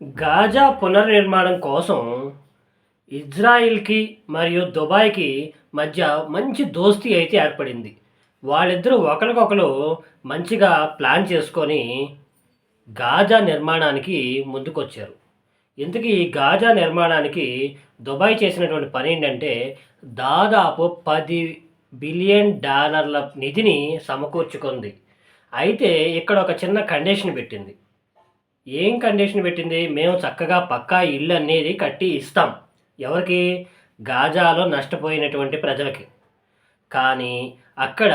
Gaza పునర్నిర్మాణం కోసం ఇజ్రాయిల్కి మరియు దుబాయ్కి మధ్య మంచి దోస్తీ అయితే ఏర్పడింది. వాళ్ళిద్దరూ ఒకరికొకరు మంచిగా ప్లాన్ చేసుకొని గాజా నిర్మాణానికి ముందుకొచ్చారు. ఇంతకీ ఈ గాజా నిర్మాణానికి దుబాయ్ చేసినటువంటి పని ఏంటంటే దాదాపు పది బిలియన్ డాలర్ల నిధిని సమకూర్చుకుంది. అయితే ఇక్కడ ఒక చిన్న కండిషన్ పెట్టింది. ఏం కండిషన్ పెట్టింది? మేము చక్కగా పక్కా ఇల్లు అనేది కట్టి ఇస్తాం. ఎవరికి? గాజాలో నష్టపోయినటువంటి ప్రజలకి. కానీ అక్కడ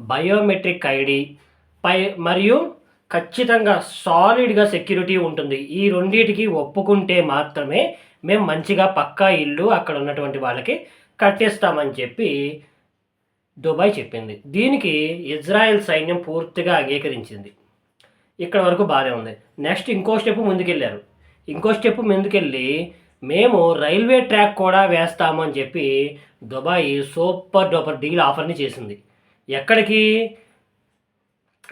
బయోమెట్రిక్ ఐడి పై మరియు ఖచ్చితంగా సాలిడ్గా సెక్యూరిటీ ఉంటుంది. ఈ రెండింటికి ఒప్పుకుంటే మాత్రమే మేము మంచిగా పక్కా ఇల్లు అక్కడ ఉన్నటువంటి వాళ్ళకి కట్టిస్తామని చెప్పి దుబాయ్ చెప్పింది. దీనికి ఇజ్రాయెల్ సైన్యం పూర్తిగా అంగీకరించింది. ఇక్కడ వరకు బాగానే ఉంది. నెక్స్ట్ ఇంకో స్టెప్ ముందుకెళ్ళారు. ఇంకో స్టెప్ ముందుకెళ్ళి మేము రైల్వే ట్రాక్ కూడా వేస్తాము అని చెప్పి దుబాయ్ సూపర్ డూపర్ డీల్ ఆఫర్ని చేసింది. ఎక్కడికి?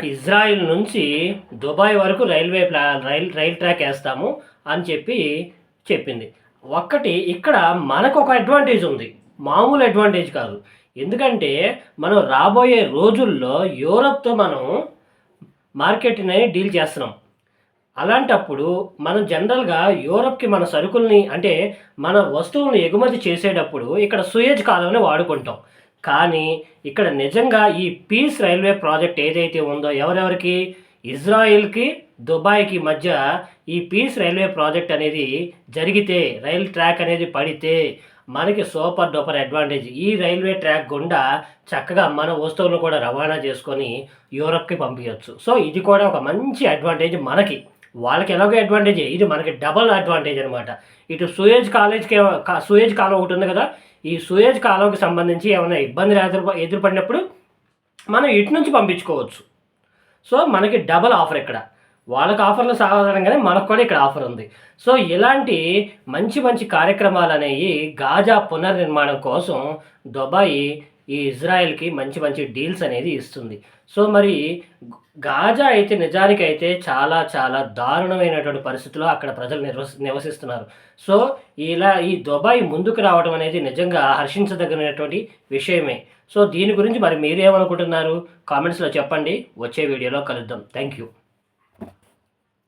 ఇజ్రాయిల్ నుంచి దుబాయ్ వరకు రైల్వే ప్లా రైల్ రైల్ ట్రాక్ వేస్తాము అని చెప్పి చెప్పింది. ఒక్కటి ఇక్కడ మనకు ఒక అడ్వాంటేజ్ ఉంది. మామూలు అడ్వాంటేజ్ కాదు. ఎందుకంటే మనం రాబోయే రోజుల్లో యూరప్తో మనం మార్కెట్ని డీల్ చేస్తున్నాం. అలాంటప్పుడు మనం జనరల్గా యూరప్కి మన సరుకుల్ని అంటే మన వస్తువులను ఎగుమతి చేసేటప్పుడు ఇక్కడ సుయేజ్ కాలువని వాడుకుంటాం. కానీ ఇక్కడ నిజంగా ఈ పీస్ రైల్వే ప్రాజెక్ట్ ఏదైతే ఉందో ఎవరెవరికి? ఇజ్రాయిల్కి దుబాయ్కి మధ్య ఈ పీస్ రైల్వే ప్రాజెక్ట్ అనేది జరిగితే రైల్ ట్రాక్ అనేది పడితే మనకి సూపర్ డూపర్ అడ్వాంటేజ్ ఈ రైల్వే ట్రాక్ గుండా చక్కగా మన వస్తువులను కూడా రవాణా చేసుకొని యూరప్కి పంపించవచ్చు సో ఇది కూడా ఒక మంచి అడ్వాంటేజ్ మనకి. వాళ్ళకి ఎలాగో అడ్వాంటేజ్ ఇది మనకి డబల్ అడ్వాంటేజ్ అనమాట ఇటు సూయేజ్ కాలేజ్కి సూయేజ్ కాలం ఒకటి ఉంది కదా ఈ సూయేజ్ కాలంకి సంబంధించి ఏమైనా ఇబ్బందులు ఎదురు ఎదురుపడినప్పుడు మనం ఇటు నుంచి పంపించుకోవచ్చు. సో మనకి డబల్ ఆఫర్ ఇక్కడ. వాళ్ళకి ఆఫర్లు సాధారణంగానే మనకు కూడా ఇక్కడ ఆఫర్ ఉంది. సో ఇలాంటి మంచి మంచి కార్యక్రమాలు అనేవి గాజా పునర్నిర్మాణం కోసం దుబాయ్ ఈ ఇజ్రాయెల్కి మంచి మంచి డీల్స్ అనేది ఇస్తుంది. సో మరి గాజా అయితే నిజానికి అయితే చాలా చాలా దారుణమైనటువంటి పరిస్థితుల్లో అక్కడ ప్రజలు నివసిస్తున్నారు. సో ఇలా ఈ దుబాయ్ ముందుకు రావడం అనేది నిజంగా హర్షించదగినటువంటి విషయమే. సో దీని గురించి మరి మీరేమనుకుంటున్నారు కామెంట్స్లో చెప్పండి. వచ్చే వీడియోలో కలుద్దాం. Thank you